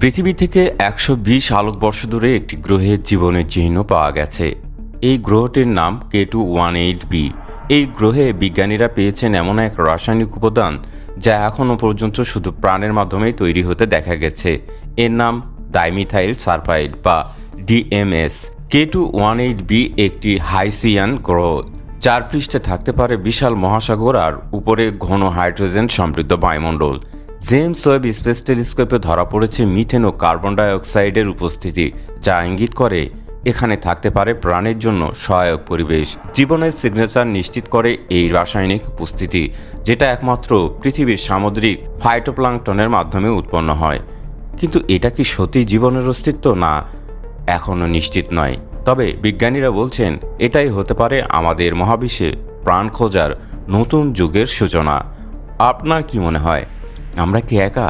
পৃথিবী থেকে একশো বিশ আলোকবর্ষ দূরে একটি গ্রহের জীবনের চিহ্ন পাওয়া গেছে। এই গ্রহটির নাম K two one eight B. এই গ্রহে বিজ্ঞানীরা পেয়েছেন এমন এক রাসায়নিক উপাদান যা এখনও পর্যন্ত শুধু প্রাণের মাধ্যমেই তৈরি হতে দেখা গেছে। এর নাম ডাইমিথাইল সালফাইড বা DMS K two one eight B একটি হাইসিয়ান গ্রহ চার পৃষ্ঠে থাকতে পারে বিশাল মহাসাগর আর উপরে ঘন হাইড্রোজেন সমৃদ্ধ বায়ুমণ্ডল। জেমস ওয়েব স্পেস টেলিস্কোপে ধরা পড়েছে মিথেন ও কার্বন ডাইঅক্সাইডের উপস্থিতি, যা ইঙ্গিত করে এখানে থাকতে পারে প্রাণের জন্য সহায়ক পরিবেশ। জীবনের সিগনেচার নিশ্চিত করে এই রাসায়নিক উপস্থিতি, যেটা একমাত্র পৃথিবীর সামুদ্রিক ফাইটোপ্লাঙ্কটনের মাধ্যমে উৎপন্ন হয়। কিন্তু এটা কি সত্যি জীবনের অস্তিত্ব না এখনও নিশ্চিত নয়? তবে বিজ্ঞানীরা বলছেন, এটাই হতে পারে আমাদের মহাবিশ্বে প্রাণ খোঁজার নতুন যুগের সূচনা। আপনার কি মনে হয়? আমরা কি একা?